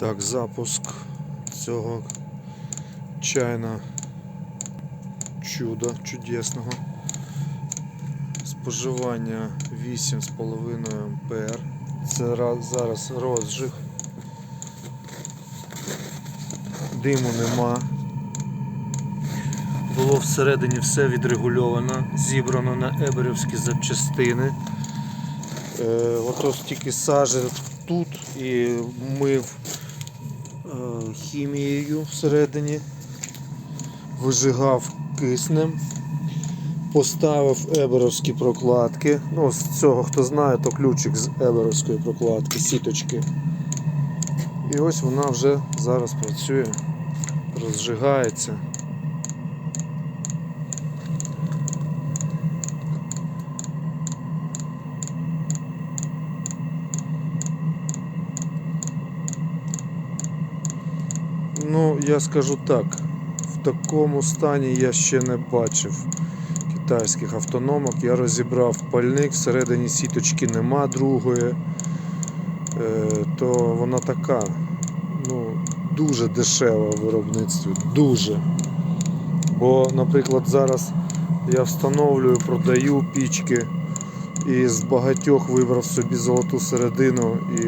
Так, запуск цього чайна чуда чудесного. Споживання 8,5 ампер. Це зараз розжиг. Диму нема. Було всередині все відрегульовано, зібрано на еберівські запчастини. Е, ото стільки сажі тут і мив хімією всередині, вижигав киснем, поставив еберовські прокладки. Ну, з цього, хто знає, то ключик з еберовської прокладки, сіточки. І ось вона вже зараз працює, розжигається. Ну, я скажу так, в такому стані я ще не бачив китайських автономок. Я розібрав пальник, всередині сіточки нема другої, е, то вона така, ну, дуже дешева в виробництві. Дуже. Бо, наприклад, зараз я встановлюю, продаю пічки і з багатьох вибрав собі золоту середину, і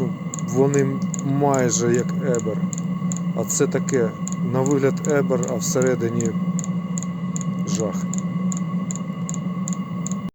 ну, вони майже як Ебер. А це таке на вигляд Ебер, а всередині жах.